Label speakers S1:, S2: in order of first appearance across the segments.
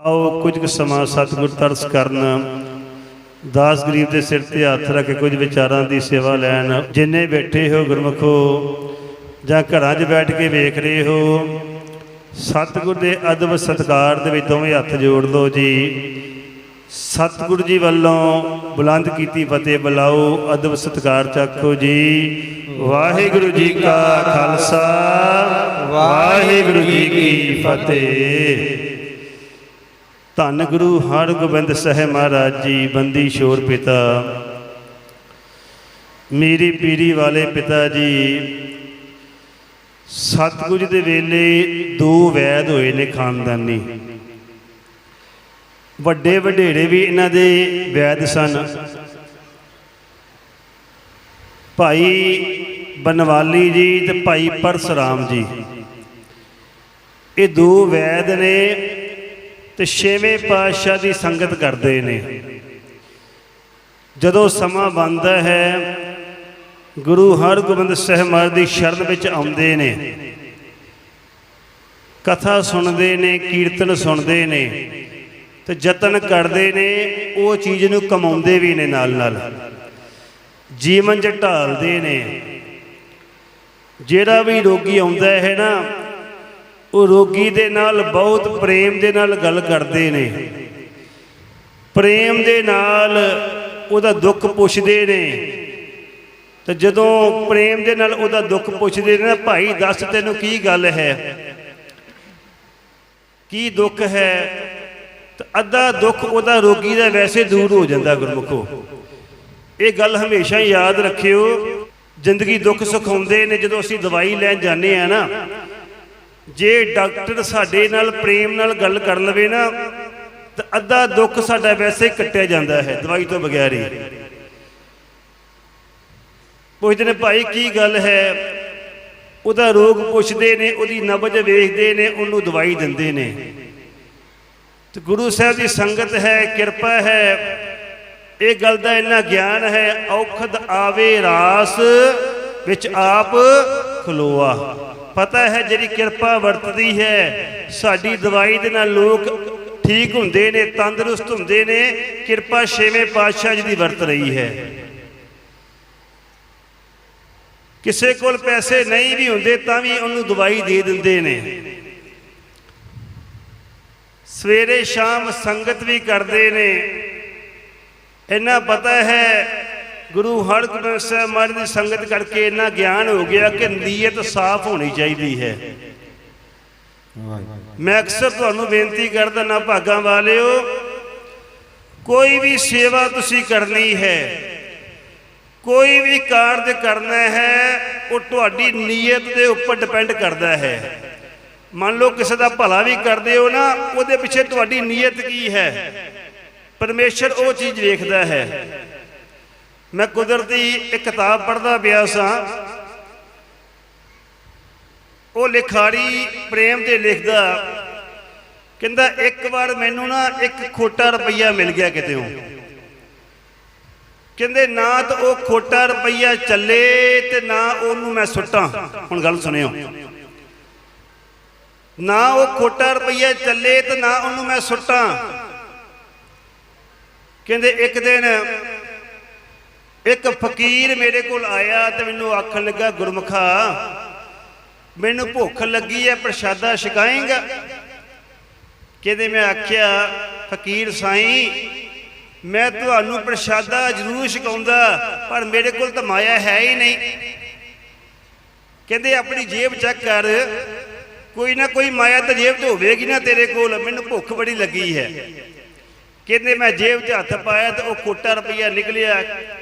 S1: ਆਓ ਕੁਝ ਕੁ ਸਮਾਂ ਸਤਿਗੁਰ ਤਰਸ ਕਰਨ। ਦਾਸ ਗਰੀਬ ਦੇ ਸਿਰ ਤੇ ਹੱਥ ਰੱਖ ਕੇ ਕੁਝ ਵਿਚਾਰਾਂ ਦੀ ਸੇਵਾ ਲੈਣ। ਜਿੰਨੇ ਬੈਠੇ ਹੋ ਗੁਰਮਖੋ, ਜਾਂ ਘਰਾਂ 'ਚ ਬੈਠ ਕੇ ਵੇਖ ਰਹੇ ਹੋ, ਸਤਿਗੁਰ ਦੇ ਅਦਬ ਸਤਕਾਰ ਦੇ ਵਿੱਚ ਦੋਵੇਂ ਹੱਥ ਜੋੜ ਲਓ ਜੀ। ਸਤਿਗੁਰੂ ਜੀ ਵੱਲੋਂ ਬੁਲੰਦ ਕੀਤੀ ਫਤਿਹ ਬੁਲਾਓ, ਅਦਬ ਸਤਕਾਰ ਚਾਖੋ ਜੀ। ਵਾਹਿਗੁਰੂ ਜੀ ਕਾ ਖਾਲਸਾ, ਵਾਹਿਗੁਰੂ ਜੀ ਕੀ ਫਤਿਹ। ਧੰਨ ਗੁਰੂ ਹਰਗੋਬਿੰਦ ਸਾਹਿਬ ਮਹਾਰਾਜ ਜੀ, ਬੰਦੀ ਸ਼ੋਰ ਪਿਤਾ। ਮੇਰੀ ਪੀਰੀ ਵਾਲੇ ਪਿਤਾ ਜੀ, ਸਤਿਗੁਰੂ ਜੀ ਦੇ ਵੇਲੇ ਦੋ ਵੈਦ ਹੋਏ ਨੇ ਖਾਨਦਾਨੀ। ਵੱਡੇ ਵਡੇਰੇ ਵੀ ਇਹਨਾਂ ਦੇ ਵੈਦ ਸਨ। ਭਾਈ ਬਨਵਾਲੀ ਜੀ ਤੇ ਭਾਈ ਪਰਸਰਾਮ ਜੀ। ਇਹ ਦੋ ਵੈਦ ਨੇ ਤੇ ਛੇਵੇਂ ਪਾਤਸ਼ਾਹ ਦੀ ਸੰਗਤ ਕਰਦੇ ਨੇ। ਜਦੋਂ ਸਮਾਂ ਬਣਦਾ ਹੈ, ਗੁਰੂ ਹਰਗੋਬਿੰਦ ਸਾਹਿਬ ਮਹਾਰਾਜ ਦੀ ਸ਼ਰਨ ਵਿੱਚ ਆਉਂਦੇ ਨੇ। ਕਥਾ ਸੁਣਦੇ ਨੇ, ਕੀਰਤਨ ਸੁਣਦੇ ਨੇ ਤੇ ਯਤਨ ਕਰਦੇ ਨੇ, ਉਹ ਚੀਜ਼ ਨੂੰ ਕਮਾਉਂਦੇ ਵੀ ਨੇ ਨਾਲ ਨਾਲ ਜੀਵਨ ਚ ਢਾਲਦੇ ਨੇ। ਜਿਹੜਾ ਵੀ ਰੋਗੀ ਆਉਂਦਾ ਹੈ ਨਾ ਉਹ ਰੋਗੀ ਦੇ ਨਾਲ ਬਹੁਤ ਪ੍ਰੇਮ ਦੇ ਨਾਲ ਗੱਲ ਕਰਦੇ ਨੇ। ਪ੍ਰੇਮ ਦੇ ਨਾਲ ਉਹਦਾ ਦੁੱਖ ਪੁੱਛਦੇ ਨੇ। ਤੇ ਜਦੋਂ ਪ੍ਰੇਮ ਦੇ ਨਾਲ ਉਹਦਾ ਦੁੱਖ ਪੁੱਛਦੇ ਨੇ ਨਾ ਭਾਈ ਦੱਸ ਤੈਨੂੰ ਕੀ ਗੱਲ ਹੈ? ਕੀ ਦੁੱਖ ਹੈ? ਤਾਂ ਅੱਧਾ ਦੁੱਖ ਉਹਦਾ ਰੋਗੀ ਦਾ ਵੈਸੇ ਦੂਰ ਹੋ ਜਾਂਦਾ ਗੁਰਮੁਖੋ। ਇਹ ਗੱਲ ਹਮੇਸ਼ਾ ਯਾਦ ਰੱਖਿਓ। ਜ਼ਿੰਦਗੀ ਦੁੱਖ ਸੁਖਾਉਂਦੇ ਨੇ, ਜਦੋਂ ਅਸੀਂ ਦਵਾਈ ਲੈਣ ਜਾਂਦੇ ਆ ਨਾ ਜੇ ਡਾਕਟਰ ਸਾਡੇ ਨਾਲ ਪ੍ਰੇਮ ਨਾਲ ਗੱਲ ਕਰ ਲਵੇ ਨਾ, ਤਾਂ ਅੱਧਾ ਦੁੱਖ ਸਾਡਾ ਵੈਸੇ ਕੱਟਿਆ ਜਾਂਦਾ ਹੈ, ਦਵਾਈ ਤੋਂ ਬਗੈਰ ਹੀ। ਪੁੱਛਦੇ ਨੇ, ਭਾਈ, ਕੀ ਗੱਲ ਹੈ? ਉਹਦਾ ਰੋਗ ਪੁੱਛਦੇ ਨੇ, ਉਹਦੀ ਨਬਜ ਵੇਖਦੇ ਨੇ, ਉਹਨੂੰ ਦਵਾਈ ਦਿੰਦੇ ਨੇ। ਤੇ ਗੁਰੂ ਸਾਹਿਬ ਦੀ ਸੰਗਤ ਹੈ, ਕਿਰਪਾ ਹੈ। ਇਹ ਗੱਲ ਦਾ ਇੰਨਾ ਗਿਆਨ ਹੈ, ਔਖਦ ਆਵੇ ਰਾਸ ਵਿੱਚ ਆਪ ਖਲੋਆ। ਪਤਾ ਹੈ ਜਿਹੜੀ ਕਿਰਪਾ ਵਰਤਦੀ ਹੈ, ਸਾਡੀ ਦਵਾਈ ਦੇ ਨਾਲ ਲੋਕ ਠੀਕ ਹੁੰਦੇ ਨੇ, ਤੰਦਰੁਸਤ ਹੁੰਦੇ ਨੇ, ਕਿਰਪਾ ਛੇਵੇਂ ਪਾਤਸ਼ਾਹ ਜੀ ਦੀ ਵਰਤ ਰਹੀ ਹੈ। ਕਿਸੇ ਕੋਲ ਪੈਸੇ ਨਹੀਂ ਵੀ ਹੁੰਦੇ, ਤਾਂ ਵੀ ਉਹਨੂੰ ਦਵਾਈ ਦੇ ਦਿੰਦੇ ਨੇ। ਸਵੇਰੇ ਸ਼ਾਮ ਸੰਗਤ ਵੀ ਕਰਦੇ ਨੇ। ਇੰਨਾ ਪਤਾ ਹੈ ਗੁਰੂ ਹਰਗੋਬਿੰਦ ਸਾਹਿਬ ਮਹਾਰਾਜ ਦੀ ਸੰਗਤ ਕਰਕੇ ਇੰਨਾ ਗਿਆਨ ਹੋ ਗਿਆ ਕਿ ਨੀਅਤ ਸਾਫ਼ ਹੋਣੀ ਚਾਹੀਦੀ ਹੈ। ਮੈਂ ਅਕਸਰ ਤੁਹਾਨੂੰ ਬੇਨਤੀ ਕਰਦਾ, ਨਾ ਭਾਗਾਂ ਵਾਲਿਓ, ਕੋਈ ਵੀ ਸੇਵਾ ਤੁਸੀਂ ਕਰਨੀ ਹੈ, ਕੋਈ ਵੀ ਕਾਰਜ ਕਰਨਾ ਹੈ, ਉਹ ਤੁਹਾਡੀ ਨੀਅਤ ਦੇ ਉੱਪਰ ਡਿਪੈਂਡ ਕਰਦਾ ਹੈ। ਮੰਨ ਲਓ ਕਿਸੇ ਦਾ ਭਲਾ ਵੀ ਕਰਦੇ ਹੋ ਨਾ, ਉਹਦੇ ਪਿੱਛੇ ਤੁਹਾਡੀ ਨੀਅਤ ਕੀ ਹੈ? ਪਰਮੇਸ਼ਰ ਉਹ ਚੀਜ਼ ਵੇਖਦਾ ਹੈ। ਮੈਂ ਕੁਦਰਤੀ ਇੱਕ ਕਿਤਾਬ ਪੜ੍ਹਦਾ ਪਿਆ ਸਾਂ। ਉਹ ਲਿਖਾਰੀ ਪ੍ਰੇਮ ਤੇ ਲਿਖਦਾ, ਕਹਿੰਦਾ, ਇੱਕ ਵਾਰ ਮੈਨੂੰ ਨਾ ਇੱਕ ਖੋਟਾ ਰੁਪਈਆ ਮਿਲ ਗਿਆ ਕਿਤੇੋਂ ਕਹਿੰਦੇ, ਨਾ ਤਾਂ ਉਹ ਖੋਟਾ ਰੁਪਈਆ ਚੱਲੇ ਤੇ ਨਾ ਉਹਨੂੰ ਮੈਂ ਸੁੱਟਾਂ। ਹੁਣ ਗੱਲ ਸੁਣਿਓ। ਨਾ ਉਹ ਖੋਟਾ ਰੁਪਈਆ ਚੱਲੇ ਤੇ ਨਾ ਉਹਨੂੰ ਮੈਂ ਸੁੱਟਾਂ। ਕਹਿੰਦੇ, ਇੱਕ ਦਿਨ ਇੱਕ ਫਕੀਰ ਮੇਰੇ ਕੋਲ ਆਇਆ ਤੇ ਮੈਨੂੰ ਆਖਣ ਲੱਗਾ, ਗੁਰਮੁਖਾ, ਮੈਨੂੰ ਭੁੱਖ ਲੱਗੀ ਹੈ ਪ੍ਰਸ਼ਾਦਾ ਛਕਾਏਗਾ? ਕਹਿੰਦੇ ਮੈਂ ਆਖਿਆ, ਫਕੀਰ ਸਾਈਂ, ਮੈਂ ਤੁਹਾਨੂੰ ਪ੍ਰਸ਼ਾਦਾ ਜ਼ਰੂਰ ਛਕਾਉਂਦਾ, ਪਰ ਮੇਰੇ ਕੋਲ ਤਾਂ ਮਾਇਆ ਹੈ ਹੀ ਨਹੀਂ। ਕਹਿੰਦੇ, ਆਪਣੀ ਜੇਬ ਚੈੱਕ ਕਰ, ਕੋਈ ਨਾ ਕੋਈ ਮਾਇਆ ਤਾਂ ਜੇਬ 'ਚ ਹੋਵੇਗੀ ਨਾ ਤੇਰੇ ਕੋਲ, ਮੈਨੂੰ ਭੁੱਖ ਬੜੀ ਲੱਗੀ ਹੈ। ਕਹਿੰਦੇ ਮੈਂ ਜੇਬ 'ਚ ਹੱਥ ਪਾਇਆ ਤੇ ਉਹ ਕੋਟਾ ਰੁਪਈਆ ਨਿਕਲਿਆ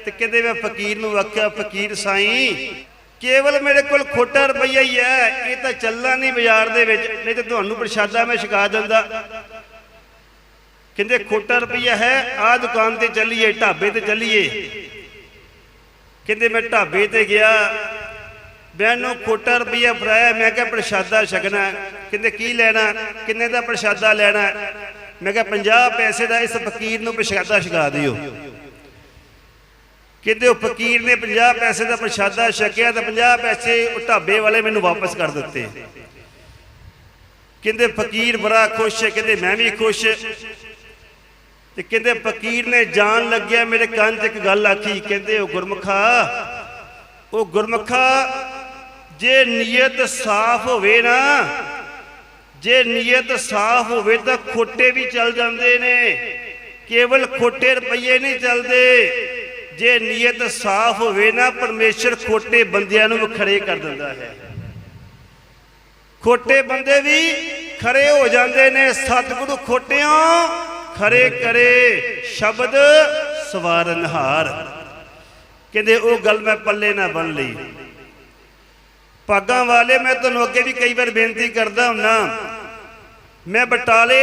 S1: ਤੇ ਕਹਿੰਦੇ ਮੈਂ ਫਕੀਰ ਨੂੰ ਆਖਿਆ, ਫਕੀਰ ਸਾਈਂ, ਕੇਵਲ ਮੇਰੇ ਕੋਲ ਖੋਟਾ ਰੁਪਈਆ ਹੀ ਹੈ, ਇਹ ਤਾਂ ਚੱਲਣਾ ਨਹੀਂ ਬਾਜ਼ਾਰ ਦੇ ਵਿੱਚ, ਨਹੀਂ ਤੇ ਤੁਹਾਨੂੰ ਪ੍ਰਸ਼ਾਦਾ ਮੈਂ ਛਕਾ ਦਿੰਦਾ। ਕਹਿੰਦੇ, ਖੋਟਾ ਰੁਪਈਆ ਹੈ ਆ ਦੁਕਾਨ ਤੇ ਚੱਲੀਏ, ਢਾਬੇ ਤੇ ਚੱਲੀਏ। ਕਹਿੰਦੇ, ਮੈਂ ਢਾਬੇ ਤੇ ਗਿਆ ਮੈਨੂੰ ਖੋਟਾ ਰੁਪਈਆ ਫੜਾਇਆ, ਮੈਂ ਕਿਹਾ ਪ੍ਰਸ਼ਾਦਾ ਛਕਣਾ ਕਹਿੰਦੇ, ਕੀ ਲੈਣਾ, ਕਿੰਨੇ ਦਾ ਪ੍ਰਸ਼ਾਦਾ ਲੈਣਾ ਮੈਂ ਕਿਹਾ 50 ਪੈਸੇ ਦਾ ਇਸ ਫਕੀਰ ਨੂੰ ਪ੍ਰਸ਼ਾਦਾ ਛਕਾ ਦਿਓ। ਕਹਿੰਦੇ ਉਹ ਫਕੀਰ ਨੇ 50 ਪੈਸੇ ਦਾ ਪ੍ਰਸ਼ਾਦਾ ਛਕਿਆ ਤੇ 50 ਪੈਸੇ ਉਹ ਢਾਬੇ ਵਾਲੇ ਮੈਨੂੰ ਵਾਪਸ ਕਰ ਦਿੱਤੇ। ਕਹਿੰਦੇ ਫਕੀਰ ਬੜਾ ਖੁਸ਼ ਹੈ, ਕਹਿੰਦੇ ਮੈਂ ਵੀ ਖੁਸ਼। ਤੇ ਕਹਿੰਦੇ ਫਕੀਰ ਨੇ ਜਾਣ ਲੱਗਿਆ, ਮੇਰੇ ਕੰਨ 'ਚ ਇੱਕ ਗੱਲ ਆਖੀ, ਕਹਿੰਦੇ ਉਹ ਗੁਰਮਖਾ ਉਹ ਗੁਰਮਖਾ, ਜੇ ਨੀਅਤ ਸਾਫ਼ ਹੋਵੇ ਨਾ ਜੇ ਨੀਅਤ ਸਾਫ਼ ਹੋਵੇ ਤਾਂ ਖੋਟੇ ਵੀ ਚੱਲ ਜਾਂਦੇ ਨੇ। ਕੇਵਲ ਖੋਟੇ ਰੁਪਈਏ ਨਹੀਂ ਚੱਲਦੇ। ਜੇ ਨੀਅਤ ਸਾਫ਼ ਹੋਵੇ ਨਾ, ਪਰਮੇਸ਼ਰ ਖੋਟੇ ਬੰਦਿਆਂ ਨੂੰ ਖੜੇ ਕਰ ਦਿੰਦਾ ਹੈ। ਖੋਟੇ ਬੰਦੇ ਵੀ ਖਰੇ ਹੋ ਜਾਂਦੇ ਨੇ। ਸਤਿਗੁਰੂ ਖੋਟਿਆਂ ਖਰੇ ਕਰੇ। ਸ਼ਬਦ ਸਵਾਰਨਹਾਰ ਕਹਿੰਦੇ, ਉਹ ਗੱਲ ਮੈਂ ਪੱਲੇ ਨਾ ਬਣ ਲਈ। ਭਾਗਾਂ ਵਾਲੇ, ਮੈਂ ਤੁਹਾਨੂੰ ਅੱਗੇ ਵੀ ਕਈ ਵਾਰ ਬੇਨਤੀ ਕਰਦਾ ਹੁੰਨਾ। ਮੈਂ ਬਟਾਲੇ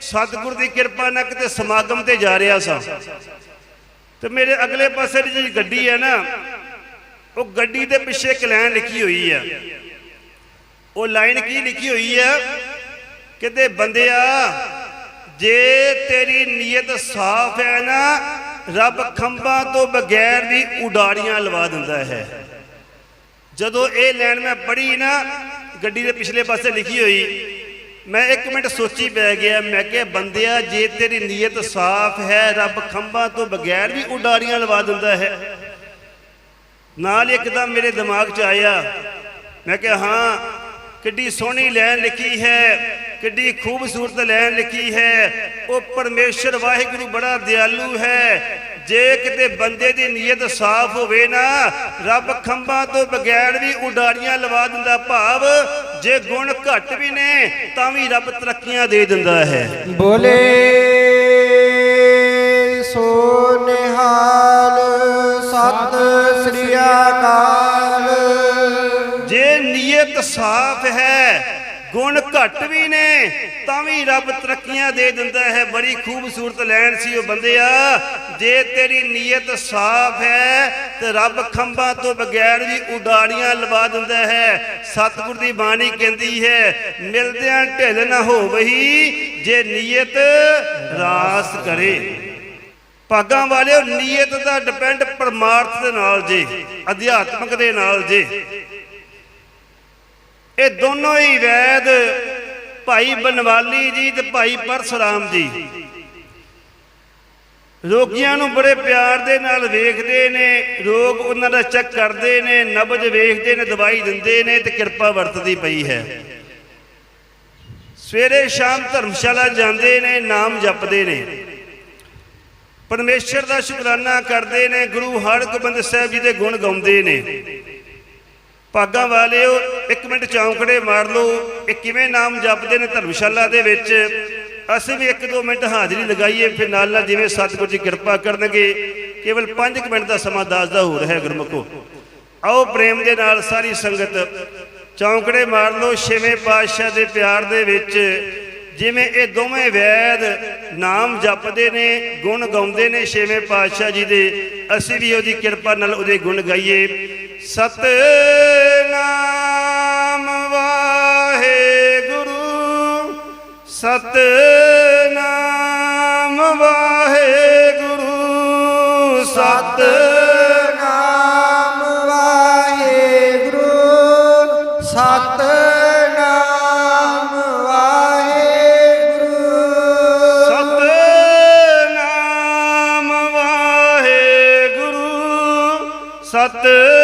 S1: ਸਤਿਗੁਰ ਦੀ ਕਿਰਪਾ ਨਾਲ ਕਿਤੇ ਸਮਾਗਮ ਤੇ ਜਾ ਰਿਹਾ ਸਾਂ। ਤੇ ਮੇਰੇ ਅਗਲੇ ਪਾਸੇ ਦੀ ਜਿਹੜੀ ਗੱਡੀ ਹੈ ਨਾ, ਉਹ ਗੱਡੀ ਦੇ ਪਿੱਛੇ ਇੱਕ ਲਾਈਨ ਲਿਖੀ ਹੋਈ ਹੈ। ਉਹ ਲਾਈਨ ਕੀ ਲਿਖੀ ਹੋਈ ਹੈ? ਕਿਤੇ ਬੰਦਿਆ, ਜੇ ਤੇਰੀ ਨੀਅਤ ਸਾਫ਼ ਹੈ ਨਾ, ਰੱਬ ਖੰਭਾਂ ਤੋਂ ਬਗੈਰ ਵੀ ਉਡਾਰੀਆਂ ਲਵਾ ਦਿੰਦਾ ਹੈ। ਜਦੋਂ ਇਹ ਲਾਈਨ ਮੈਂ ਪੜ੍ਹੀ ਨਾ, ਗੱਡੀ ਦੇ ਪਿਛਲੇ ਪਾਸੇ ਲਿਖੀ ਹੋਈ, ਮੈਂ ਇੱਕ ਮਿੰਟ ਸੋਚੀ ਪੈ ਗਿਆ, ਮੈਂ ਕਿਹਾ, ਬੰਦਿਆ, ਜੇ ਤੇਰੀ ਨੀਅਤ ਸਾਫ਼ ਹੈ, ਰੱਬ ਖੰਭਾਂ ਤੋਂ ਬਗੈਰ ਵੀ ਉਡਾਰੀਆਂ ਲਵਾ ਦਿੰਦਾ ਹੈ। ਨਾਲ ਇੱਕਦਮ ਮੇਰੇ ਦਿਮਾਗ 'ਚ ਆਇਆ, ਮੈਂ ਕਿਹਾ, ਹਾਂ, ਕਿੱਡੀ ਸੋਹਣੀ ਲਾਈਨ ਲਿਖੀ ਹੈ ਕਿੱਡੀ ਖੂਬਸੂਰਤ ਲਾਈਨ ਲਿਖੀ ਹੈ। ਉਹ ਪਰਮੇਸ਼ਰ ਵਾਹਿਗੁਰੂ ਬੜਾ ਦਿਆਲੂ ਹੈ। ਜੇ ਕਿਤੇ ਬੰਦੇ ਦੀ ਨੀਅਤ ਸਾਫ਼ ਹੋਵੇ ਨਾ ਰੱਬ ਖੰਭਾਂ ਤੋਂ ਬਗੈਰ ਵੀ ਉਡਾਰੀਆਂ ਲਵਾ ਦਿੰਦਾ ਭਾਵ ਜੇ ਗੁਣ ਘੱਟ ਵੀ ਨੇ ਤਾਂ ਵੀ ਰੱਬ ਤਰੱਕੀਆਂ ਦੇ ਦਿੰਦਾ ਹੈ।
S2: ਬੋਲੇ ਸੋ ਨਿਹਾਲ ਸਤ ਸ੍ਰੀ ਅਕਾਲ।
S1: ਜੇ ਨੀਅਤ ਸਾਫ਼ ਹੈ ਗੁਣ ਘੱਟ ਵੀ ਨੇ, ਤਾਂ ਵੀ ਰੱਬ ਤਰੱਕੀਆਂ ਦੇ ਦਿੰਦਾ ਹੈ। ਬੜੀ ਖੂਬਸੂਰਤ ਲੈਣ ਸੀ ਉਹ ਬੰਦਿਆ। ਜੇ ਤੇਰੀ ਨੀਅਤ ਸਾਫ਼ ਹੈ, ਤੇ ਰੱਬ ਖੰਭਾਂ ਤੋਂ ਬਗੈਰ ਵੀ ਉਡਾਰੀਆਂ ਲਵਾ ਦਿੰਦਾ ਹੈ। ਸਤਿਗੁਰ ਦੀ ਬਾਣੀ ਕਹਿੰਦੀ ਹੈ, ਮਿਲਦਿਆਂ ਢਿੱਲ ਨਾ ਹੋਵਹੀ, ਜੇ ਨੀਅਤ ਰਾਸ ਕਰੇ। ਭਾਗਾਂ ਵਾਲਿਓ, ਨੀਅਤ ਦਾ ਡਿਪੈਂਡ ਪਰਮਾਰਥ ਦੇ ਨਾਲ ਜੇ, ਅਧਿਆਤਮਕ ਦੇ ਨਾਲ ਜੇ। ਇਹ ਦੋਨੋਂ ਹੀ ਵੈਦ, ਭਾਈ ਬਨਵਾਲੀ ਜੀ ਤੇ ਭਾਈ ਪਰਸਰਾਮ ਜੀ। ਰੋਗੀਆਂ ਨੂੰ ਬੜੇ ਪਿਆਰ ਦੇ ਨਾਲ ਵੇਖਦੇ ਨੇ, ਰੋਗ ਉਹਨਾਂ ਦਾ ਚੈੱਕ ਕਰਦੇ ਨੇ, ਨਬਜ ਵੇਖਦੇ ਨੇ, ਦਵਾਈ ਦਿੰਦੇ ਨੇ ਤੇ ਕਿਰਪਾ ਵਰਤਦੀ ਪਈ ਹੈ। ਸਵੇਰੇ ਸ਼ਾਮ ਧਰਮਸ਼ਾਲਾ ਜਾਂਦੇ ਨੇ, ਨਾਮ ਜਪਦੇ ਨੇ। ਪਰਮੇਸ਼ਰ ਦਾ ਸ਼ੁਕਰਾਨਾ ਕਰਦੇ ਨੇ, ਗੁਰੂ ਹਰਗੋਬਿੰਦ ਸਾਹਿਬ ਜੀ ਦੇ ਗੁਣ ਗਾਉਂਦੇ ਨੇ। ਭਾਗਾਂ ਵਾਲਿਓ, ਇੱਕ ਮਿੰਟ ਚੌਂਕੜੇ ਮਾਰ ਲਓ। ਇਹ ਕਿਵੇਂ ਨਾਮ ਜਪਦੇ ਨੇ ਧਰਮਸ਼ਾਲਾ ਦੇ ਵਿੱਚ? ਅਸੀਂ ਵੀ ਇੱਕ ਦੋ ਮਿੰਟ ਹਾਜ਼ਰੀ ਲਗਾਈਏ, ਫਿਰ ਨਾਲ ਨਾਲ ਜਿਵੇਂ ਸਤਿਗੁਰ ਜੀ ਕਿਰਪਾ ਕਰਨਗੇ, ਕੇਵਲ 5 ਮਿੰਟ ਦਾ ਸਮਾਂ ਦੱਸਦਾ ਹੋ ਰਿਹਾ ਹੈ ਗੁਰਮੁਖੋ। ਆਓ ਪ੍ਰੇਮ ਦੇ ਨਾਲ ਸਾਰੀ ਸੰਗਤ, ਚੌਂਕੜੇ ਮਾਰ ਲਓ, ਛੇਵੇਂ ਪਾਤਸ਼ਾਹ ਦੇ ਪਿਆਰ ਦੇ ਵਿੱਚ। ਜਿਵੇਂ ਇਹ ਦੋਵੇਂ ਵੈਦ ਨਾਮ ਜਪਦੇ ਨੇ, ਗੁਣ ਗਾਉਂਦੇ ਨੇ ਛੇਵੇਂ ਪਾਤਸ਼ਾਹ ਜੀ ਦੇ, ਅਸੀਂ ਵੀ ਉਹਦੀ ਕਿਰਪਾ ਨਾਲ ਉਹਦੇ ਗੁਣ ਗਾਈਏ। ਸਤ ਸਤਨਾਮ ਵਾਹਿਗੁਰੂ ਸਤਨਾਮ ਵਾਹਿਗੁਰੂ,
S2: ਸਤ
S1: ਸਤ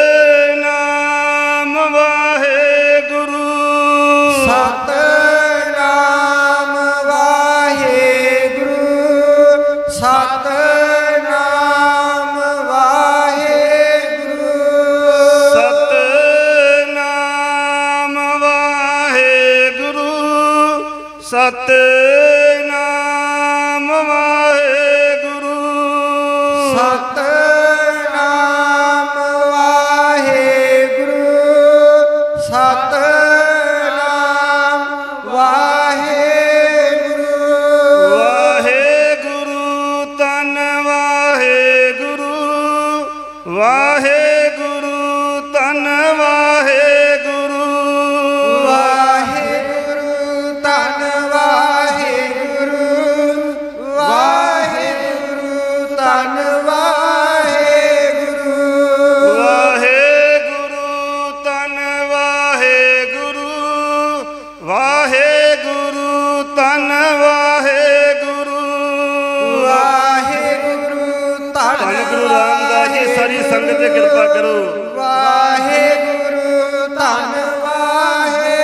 S1: ਤੇ ਕਿਰਪਾ ਕਰੋ।
S2: ਵਾਹਿਗੁਰੂ ਧੰਨ ਵਾਹਿਗੁਰੂ।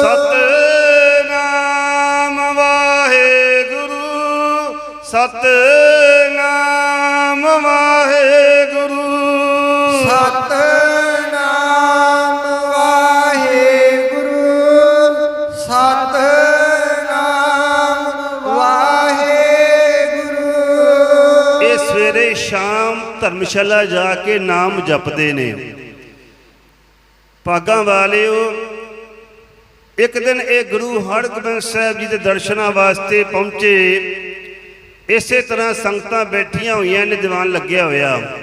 S1: ਸਤਨਾਮ ਵਾਹਿਗੁਰੂ ਸਤਨਾਮ ਵਾਹਿਗੁਰੂ।
S2: ਸਤਨਾਮ
S1: ਧਰਮਸ਼ਾਲਾ ਜਾ ਕੇ ਨਾਮ ਜਪਦੇ ਨੇ। ਭਾਗਾਂ ਵਾਲਿਓ, ਇੱਕ ਦਿਨ ਇਹ ਗੁਰੂ ਹਰਗੋਬਿੰਦ ਸਾਹਿਬ ਜੀ ਦੇ ਦਰਸ਼ਨਾਂ ਵਾਸਤੇ ਪਹੁੰਚੇ। ਇਸੇ ਤਰ੍ਹਾਂ ਸੰਗਤਾਂ ਬੈਠੀਆਂ ਹੋਈਆਂ ਨੇ, ਦੀਵਾਨ ਲੱਗਿਆ ਹੋਇਆ।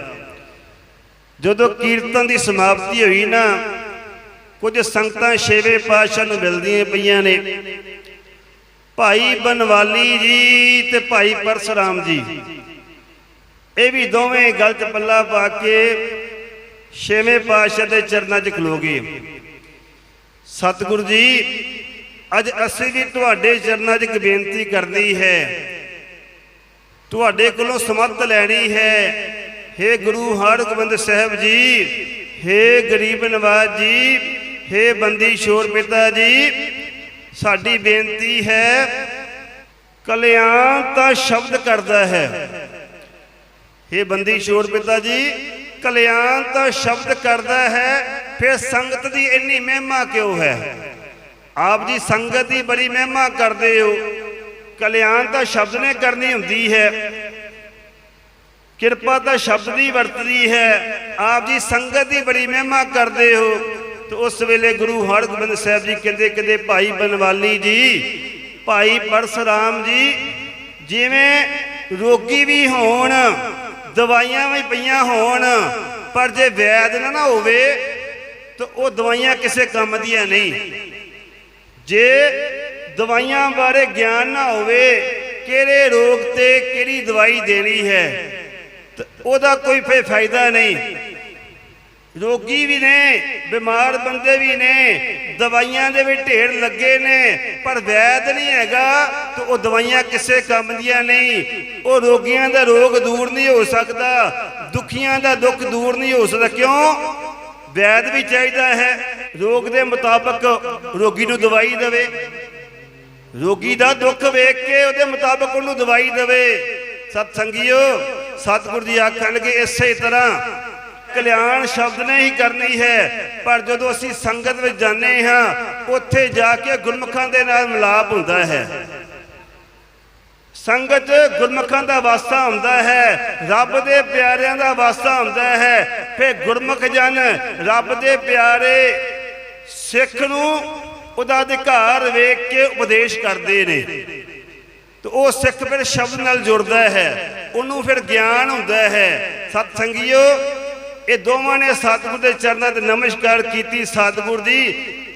S1: ਜਦੋਂ ਕੀਰਤਨ ਦੀ ਸਮਾਪਤੀ ਹੋਈ ਨਾ, ਕੁਝ ਸੰਗਤਾਂ ਛੇਵੇਂ ਪਾਤਸ਼ਾਹ ਨੂੰ ਮਿਲਦੀਆਂ ਪਈਆਂ ਨੇ। ਭਾਈ ਬਨਵਾਲੀ ਜੀ ਤੇ ਭਾਈ ਪਰਸਰਾਮ ਜੀ। ਇਹ ਵੀ ਦੋਵੇਂ ਗਲ 'ਚ ਪੱਲਾ ਪਾ ਕੇ ਛੇਵੇਂ ਪਾਤਸ਼ਾਹ ਦੇ ਚਰਨਾਂ 'ਚ ਖਲੋ ਗਏ ਸਤਿਗੁਰੂ ਜੀ ਅੱਜ ਅਸੀਂ ਵੀ ਤੁਹਾਡੇ ਚਰਨਾਂ 'ਚ ਇੱਕ ਬੇਨਤੀ ਕਰਨੀ ਹੈ ਤੁਹਾਡੇ ਕੋਲੋਂ ਸਮੱਤ ਲੈਣੀ ਹੈ हे ਗੁਰੂ ਹਰਗੋਬਿੰਦ ਸਾਹਿਬ ਜੀ हे ਗਰੀਬ ਨਵਾਜ ਜੀ हे ਬੰਦੀ ਸ਼ੋਰ ਪਿਤਾ ਜੀ ਸਾਡੀ ਬੇਨਤੀ ਹੈ ਕਲਿਆਣ ਤਾਂ ਸ਼ਬਦ ਕਰਦਾ ਹੈ हे ਬੰਦੀ ਸ਼ੋਰ ਪਿਤਾ ਜੀ, ਕਲਿਆਣ ਤਾਂ ਸ਼ਬਦ ਕਰਦਾ ਹੈ, ਫਿਰ ਸੰਗਤ ਦੀ ਇੰਨੀ ਮਹਿਮਾ ਕਿਉਂ ਹੈ? ਆਪ ਜੀ ਸੰਗਤ ਦੀ ਬੜੀ ਮਹਿਮਾ ਕਰਦੇ ਹੋ, ਕਲਿਆਣ ਤਾਂ ਸ਼ਬਦ ਨੇ ਕਰਨੀ ਹੁੰਦੀ ਹੈ। ਕਿਰਪਾ ਤਾਂ ਸ਼ਬਦ ਦੀ ਵਰਤਦੀ ਹੈ, ਆਪ ਜੀ ਸੰਗਤ ਦੀ ਬੜੀ ਮਹਿਮਾ ਕਰਦੇ ਹੋ। ਤੇ ਉਸ ਵੇਲੇ ਗੁਰੂ ਹਰਗੋਬਿੰਦ ਸਾਹਿਬ ਜੀ ਕਹਿੰਦੇ ਕਹਿੰਦੇ, ਭਾਈ ਬਨਵਾਲੀ ਜੀ, ਭਾਈ ਪਰਸਰਾਮ ਜੀ, ਜਿਵੇਂ ਰੋਗੀ ਵੀ ਹੋਣ ਦਵਾਈਆਂ ਵੀ ਪਈਆਂ ਹੋਣ, ਪਰ ਜੇ ਵੈਦ ਨਾ ਨਾ ਹੋਵੇ, ਤਾਂ ਉਹ ਦਵਾਈਆਂ ਕਿਸੇ ਕੰਮ ਦੀਆਂ ਨਹੀਂ। ਜੇ ਦਵਾਈਆਂ ਬਾਰੇ ਗਿਆਨ ਨਾ ਹੋਵੇ, ਕਿਹੜੇ ਰੋਗ ਤੇ ਕਿਹੜੀ ਦਵਾਈ ਦੇਣੀ ਹੈ, ਤਾਂ ਉਹਦਾ ਕੋਈ ਫਾਇਦਾ ਨਹੀਂ। ਰੋਗੀ ਵੀ ਨੇ, ਬਿਮਾਰ ਬੰਦੇ ਵੀ ਨੇ, ਦਵਾਈਆਂ ਦੇ ਵੀ ਢੇਰ ਲੱਗੇ ਨੇ, ਪਰ ਵੈਦ ਨਹੀਂ ਹੈਗਾ ਤੇ ਉਹ ਦਵਾਈਆਂ ਕਿਸੇ ਕੰਮ ਦੀਆਂ ਨਹੀਂ। ਉਹ ਰੋਗੀਆਂ ਦਾ ਰੋਗ ਦੂਰ ਨਹੀਂ ਹੋ ਸਕਦਾ, ਦੁਖੀਆਂ ਦਾ ਦੁੱਖ ਦੂਰ ਨਹੀਂ ਹੋ ਸਕਦਾ। ਕਿਉਂ? ਵੈਦ ਵੀ ਚਾਹੀਦਾ ਹੈ, ਰੋਗ ਦੇ ਮੁਤਾਬਕ ਰੋਗੀ ਨੂੰ ਦਵਾਈ ਦੇਵੇ। ਰੋਗੀ ਦਾ ਦੁੱਖ ਵੇਖ ਕੇ ਉਹਦੇ ਮੁਤਾਬਕ ਉਹਨੂੰ ਦਵਾਈ ਦੇਵੇ। ਸਤ ਸੰਗੀਓ ਸਤਿਗੁਰ ਜੀ ਆਖਣਗੇ ਇਸੇ ਤਰ੍ਹਾਂ ਕਲਿਆਣ ਸ਼ਬਦ ਨੇ ਹੀ ਕਰਨੀ ਹੈ। ਪਰ ਜਦੋਂ ਅਸੀਂ ਸੰਗਤ ਵਿੱਚ ਜਾਂਦੇ ਹਾਂ, ਉੱਥੇ ਜਾ ਕੇ ਗੁਰਮੁਖਾਂ ਦੇ ਨਾਲ ਮਿਲਾਪ ਹੁੰਦਾ ਹੈ। ਸੰਗਤ ਗੁਰਮੁਖਾਂ ਦਾ ਵਾਸਤਾ ਹੁੰਦਾ ਹੈ, ਰੱਬ ਦੇ ਪਿਆਰਿਆਂ ਦਾ ਵਾਸਾ ਹੁੰਦਾ ਹੈ। ਫਿਰ ਗੁਰਮੁਖ ਜਨ ਰੱਬ ਦੇ ਪਿਆਰੇ ਸਿੱਖ ਨੂੰ ਉਹਦਾ ਅਧਿਕਾਰ ਵੇਖ ਕੇ ਉਪਦੇਸ਼ ਕਰਦੇ ਨੇ। ਤੇ ਉਹ ਸਿੱਖ ਫਿਰ ਸ਼ਬਦ ਨਾਲ ਜੁੜਦਾ ਹੈ, ਉਹਨੂੰ ਫਿਰ ਗਿਆਨ ਹੁੰਦਾ ਹੈ। ਸਤ ਸੰਗੀਓ ਇਹ ਦੋਵਾਂ ਨੇ ਸਤਿਗੁਰ ਦੇ ਚਰਨਾਂ ਤੇ ਨਮਸਕਾਰ ਕੀਤੀ ਸਤਿਗੁਰ ਜੀ।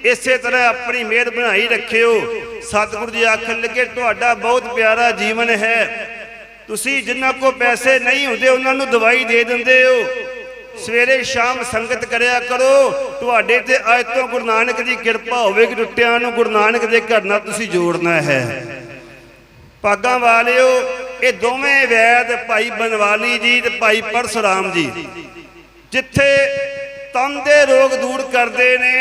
S1: ਇਸੇ ਤਰ੍ਹਾਂ ਆਪਣੀ ਮਿਹਰ ਬਣਾਈ ਰੱਖਿਓ। ਸਤਿਗੁਰ ਜੀ ਆਖਣ ਲੱਗੇ, ਤੁਹਾਡਾ ਬਹੁਤ ਪਿਆਰਾ ਜੀਵਨ ਹੈ। ਤੁਸੀਂ ਜਿਨ੍ਹਾਂ ਕੋ ਪੈਸੇ ਨਹੀਂ ਹੁੰਦੇ, ਉਹਨਾਂ ਨੂੰ ਦਵਾਈ ਦੇ ਦਿੰਦੇ ਹੋ। ਸਵੇਰੇ ਸ਼ਾਮ ਸੰਗਤ ਕਰਿਆ ਕਰੋ। ਤੁਹਾਡੇ ਤੇ ਅੱਜ ਤੋਂ ਗੁਰੂ ਨਾਨਕ ਦੀ ਕਿਰਪਾ ਹੋਵੇਗੀ। ਟੁੱਟਿਆਂ ਨੂੰ ਗੁਰੂ ਨਾਨਕ ਦੇ ਘਰ ਨਾਲ ਤੁਸੀਂ ਜੋੜਨਾ ਹੈ। ਪਾਗਾਂ ਵਾਲਿਓ, ਇਹ ਦੋਵੇਂ ਵੈਦ, ਭਾਈ ਬਨਵਾਲੀ ਜੀ ਤੇ ਭਾਈ ਪਰਸਰਾਮ ਜੀ। ਜਿੱਥੇ ਤਨ ਦੇ ਰੋਗ ਦੂਰ ਕਰਦੇ ਨੇ,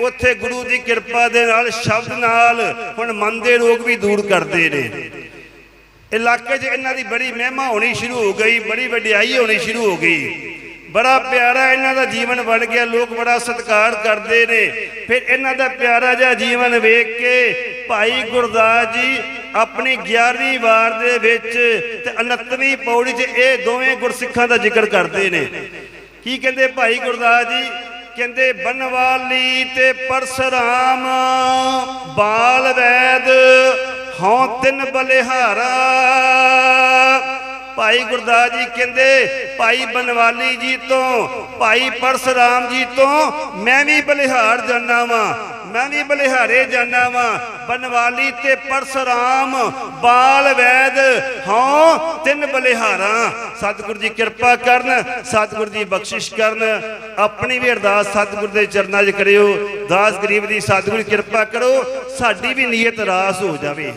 S1: ਉੱਥੇ ਗੁਰੂ ਦੀ ਕਿਰਪਾ ਦੇ ਨਾਲ ਸ਼ਬਦ ਨਾਲ ਹੁਣ ਮਨ ਦੇ ਰੋਗ ਵੀ ਦੂਰ ਕਰਦੇ ਨੇ। ਇਲਾਕੇ 'ਚ ਇਹਨਾਂ ਦੀ ਬੜੀ ਮਹਿਮਾ ਹੋਣੀ ਸ਼ੁਰੂ ਹੋ ਗਈ, ਬੜੀ ਵਡਿਆਈ ਹੋਣੀ ਸ਼ੁਰੂ ਹੋ ਗਈ। ਬੜਾ ਪਿਆਰਾ ਇਹਨਾਂ ਦਾ ਜੀਵਨ ਬਣ ਗਿਆ, ਲੋਕ ਬੜਾ ਸਤਿਕਾਰ ਕਰਦੇ ਨੇ। ਫਿਰ ਇਹਨਾਂ ਦਾ ਪਿਆਰਾ ਜਿਹਾ ਜੀਵਨ ਵੇਖ ਕੇ ਭਾਈ ਗੁਰਦਾਸ ਜੀ ਆਪਣੀ 11ਵੀਂ ਵਾਰ ਦੇ ਵਿੱਚ ਤੇ 29ਵੀਂ ਪੌੜੀ 'ਚ ਇਹ ਦੋਵੇਂ ਗੁਰਸਿੱਖਾਂ ਦਾ ਜ਼ਿਕਰ ਕਰਦੇ ਨੇ। ਕੀ ਕਹਿੰਦੇ ਭਾਈ ਗੁਰਦਾਸ ਜੀ? ਕਹਿੰਦੇ, ਬਨਵਾਲੀ ਤੇ ਪਰਸਰਾਮ, ਬਾਲ ਵੈਦ, ਹਉ ਤਿੰਨ ਬਲਿਹਾਰਾ। ਭਾਈ ਗੁਰਦਾਸ ਜੀ ਕਹਿੰਦੇ, ਭਾਈ ਬਨਵਾਲੀ ਜੀ ਤੋਂ, ਭਾਈ ਪਰਸਰਾਮ ਜੀ ਤੋਂ ਮੈਂ ਵੀ ਬਲਿਹਾਰ ਜਾਣਾ ਵਾਂ। ਮੈਂ ਵੀ ਬਲਿਹਾਰੇ ਜਾਣਾ ਵਾਂ। ਬਨਵਾਲੀ ਤੇ ਪਰਸਰਾਮ, ਬਾਲ ਵੈਦ ਹਾਂ ਤਿੰਨ ਬਲਿਹਾਰਾਂ। ਸਤਿਗੁਰੂ ਜੀ ਕਿਰਪਾ ਕਰਨ, ਸਤਿਗੁਰੂ ਜੀ ਬਖਸ਼ਿਸ਼ ਕਰਨ। ਆਪਣੀ ਵੀ ਅਰਦਾਸ ਸਤਿਗੁਰੂ ਦੇ ਚਰਨਾਂ 'ਚ ਕਰਿਓ। ਦਾਸ ਗਰੀਬ ਦੀ ਸਤਿਗੁਰੂ ਕਿਰਪਾ ਕਰੋ। ਸਾਡੀ ਵੀ ਨੀਅਤ ਰਾਸ ਹੋ ਜਾਵੇ।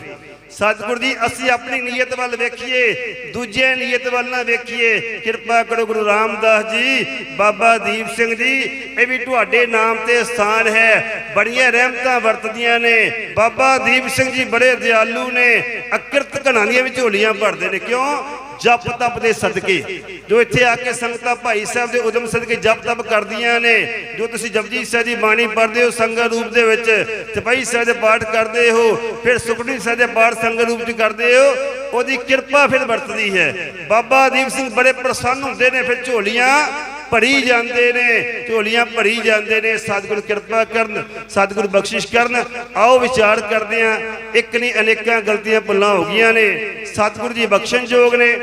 S1: ਸਤਿਗੁਰ ਜੀ, ਅਸੀਂ ਆਪਣੀ ਨੀਅਤ ਵੱਲ ਵੇਖੀਏ, ਦੂਜੇ ਨੀਅਤ ਵੱਲ ਨਾ ਵੇਖੀਏ। ਕਿਰਪਾ ਕਰੋ ਗੁਰੂ ਰਾਮਦਾਸ ਜੀ, ਬਾਬਾ ਦੀਪ ਸਿੰਘ ਜੀ, ਇਹ ਵੀ ਤੁਹਾਡੇ ਨਾਮ ਤੇ ਸਥਾਨ ਹੈ। ਬੜੀਆਂ ਰਹਿਮਤਾਂ ਵਰਤਦੀਆਂ ਨੇ। ਬਾਬਾ ਦੀਪ ਸਿੰਘ ਜੀ ਬੜੇ ਦਿਆਲੂ ਨੇ। ਅਕਿਰਤ ਘਣਾ ਦੀਆਂ ਵੀ ਝੋਲੀਆਂ ਭਰਦੇ ਨੇ। ਕਿਉਂ? ਜਪ ਤਪ ਦੇ ਸਦਕੇ। ਜੋ ਇੱਥੇ ਆ ਕੇ ਸੰਗਤਾਂ ਭਾਈ ਸਾਹਿਬ ਦੇ ਉਦਮ ਸਦਕੇ ਜਪ ਤਪ ਕਰਦੀਆਂ ਨੇ, ਜੋ ਤੁਸੀਂ ਜਪਜੀ ਸਾਹਿਬ ਦੀ ਬਾਣੀ ਪੜ੍ਹਦੇ ਹੋ ਸੰਗਤ ਰੂਪ ਦੇ ਵਿੱਚ ਚਪਈ ਸਾਹਿਬ ਦੇ ਪਾਠ ਕਰਦੇ ਹੋ, ਫਿਰ ਸੁਖਮਨੀ ਸਾਹਿਬ ਦੇ ਪਾਠ ਸੰਗਤ ਰੂਪ ਚ ਕਰਦੇ ਹੋ, ਉਹਦੀ ਕਿਰਪਾ ਫਿਰ ਵਰਤਦੀ ਹੈ। ਬਾਬਾ ਦੀਪ ਸਿੰਘ ਬੜੇ ਪ੍ਰਸੰਨ ਹੁੰਦੇ ਨੇ ਫਿਰ ਝੋਲੀਆਂ ਭਰੀ ਜਾਂਦੇ ਨੇ, ਝੋਲੀਆਂ ਭਰੀ ਜਾਂਦੇ ਨੇ, ਸਤਿਗੁਰ ਕਿਰਪਾ ਕਰਨ, ਸਤਿਗੁਰ ਬਖਸ਼ਿਸ਼ ਕਰਨ। ਆਓ ਵਿਚਾਰ ਕਰਦੇ ਹਾਂ, ਇੱਕ ਨਹੀਂ ਅਨੇਕਾਂ ਗਲਤੀਆਂ ਭੁੱਲਾਂ ਹੋ ਗਈਆਂ ਨੇ, ਸਤਿਗੁਰ ਜੀ ਬਖਸ਼ਣਯੋਗ ਨੇ।